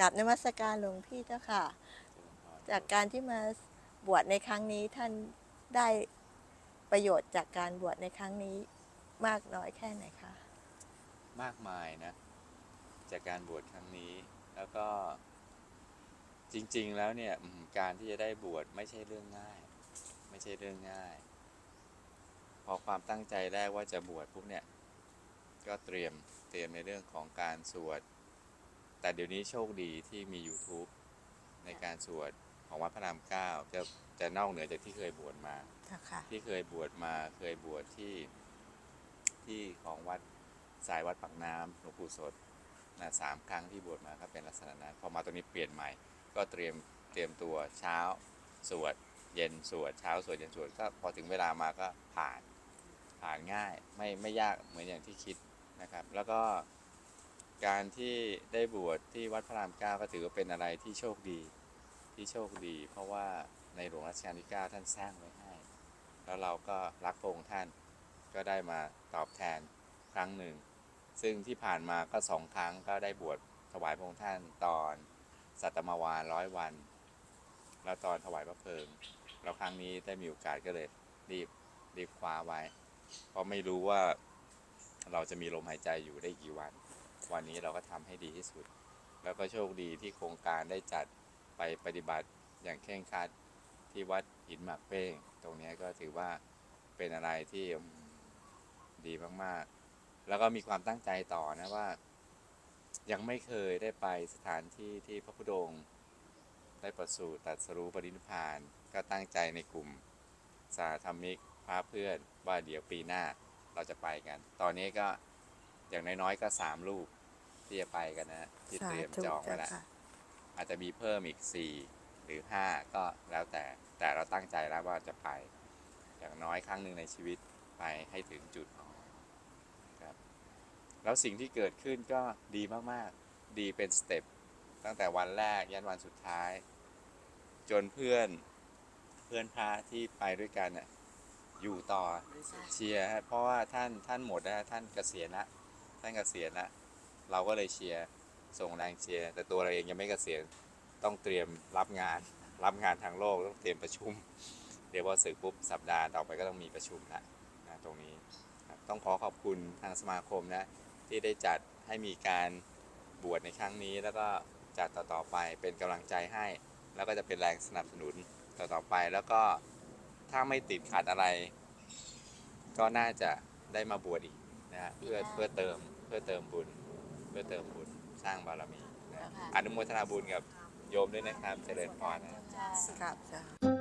กับนมัสการหลวงพี่เจ้าค่ะ จากการที่มาบวชในครั้งนี้ท่านได้ประโยชน์จากการบวชในครั้งนี้มากน้อยแค่ไหนคะ มากมายนะ จากการบวชครั้งนี้แล้วก็จริง ๆ แล้วเนี่ยการที่จะได้บวชไม่ใช่เรื่องง่าย ไม่ใช่เรื่องง่าย พอความตั้งใจแรกว่าจะบวชปุ๊บเนี่ย ก็เตรียมเตรียมในเรื่องของการสวด แต่เดี๋ยวนี้โชคดีที่มี YouTube ในการสวดของวัดพระรามเก้าจะจะนอกเหนือจากที่เคยบวชมาเจ้าค่ะที่เคยบวชมาเคยบวชที่ที่ของวัดสายวัดปากน้ำหลวงปู่สดนะสามครั้งที่บวชมาก็เป็นลักษณะนั้นพอมาตรงนี้เปลี่ยนใหม่ ก็เตรียมเตรียมตัวเช้าสวดเย็นสวดเช้าสวดเย็นสวดก็พอถึงเวลามาก็ผ่านผ่านง่ายไม่ไม่ยากเหมือนอย่างที่คิดนะครับ แล้วก็ การที่ได้บวชที่วัดพระรามเก้าก็ถือว่าเป็นอะไรที่โชคดีที่โชคดี เพราะว่าในหลวงรัชกาลที่เก้าท่านสร้างไว้ให้ แล้วเราก็รักพระองค์ท่านก็ได้มาตอบแทนครั้งหนึ่ง ซึ่งที่ผ่านมาก็สองครั้งก็ได้บวชถวายพระองค์ท่านตอนสัตมวาร้อยวัน แล้วตอนถวายพระเพลิงแล้วครั้งนี้ได้มีโอกาสก็เลยรีบรีบคว้าไว้ เพราะไม่รู้ว่าเราจะมีลมหายใจอยู่ได้กี่วัน วันนี้เราก็ทำให้ดีที่สุด แล้วก็โชคดีที่โครงการได้จัดไปปฏิบัติอย่างเคร่งครัดที่วัดหินหมากเป้ง ตรงนี้ก็ถือว่าเป็นอะไรที่อืมดีมากๆ แล้วก็มีความตั้งใจต่อนะว่า ยังไม่เคยได้ไปสถานที่ที่พระพุทธองค์ได้ประสูติตัดสรู้ปรินิพพาน ก็ตั้งใจในกลุ่มสาธรรมิกพาเพื่อนว่าเดี๋ยวปีหน้าเราจะไปกัน ตอนนี้ก็ อย่างน้อยๆก็สามลูกที่จะไปกันนะที่เตรียมจองไว้แล้วอาจจะมีเพิ่มอีก4หรือ5ก็แล้วแต่แต่เราตั้งใจแล้วว่าจะไป อย่างน้อยครั้งหนึ่งในชีวิตไปให้ถึงจุดครับ แล้วสิ่งที่เกิดขึ้นก็ดีมากๆ ดีเป็นสเต็ปตั้งแต่วันแรกยันวันสุดท้าย จนเพื่อนเพื่อนพระที่ไปด้วยกันน่ะอยู่ต่อเชียร์ฮะเพราะว่าท่านท่านหมดแล้วท่านเกษียณละ ท่านเกษียณละเราก็เลยเชียร์ส่งแรงเชียร์แต่ตัวเราเองยังไม่เกษียณต้องเตรียมรับงาน รับงานทางโลกต้องเตรียมประชุม เดี๋ยวพอสึกปุ๊บสัปดาห์ต่อไปก็ต้องมีประชุมละนะตรงนี้ต้องขอขอบคุณทางสมาคมนะที่ได้จัดให้มีการบวชในครั้งนี้ แล้วก็จัดต่อๆไปเป็นกำลังใจให้ แล้วก็จะเป็นแรงสนับสนุนต่อๆไปแล้วก็ถ้าไม่ติดขัดอะไร ก็น่าจะได้มาบวชอีก นะฮะเพื่อเพื่อเติมเพื่อเติมบุญ เพื่อเติมบุญสร้างบารมีนะอนุโมทนาบุญกับโยมด้วยนะครับเจริญพรนะ ครับจ้ะ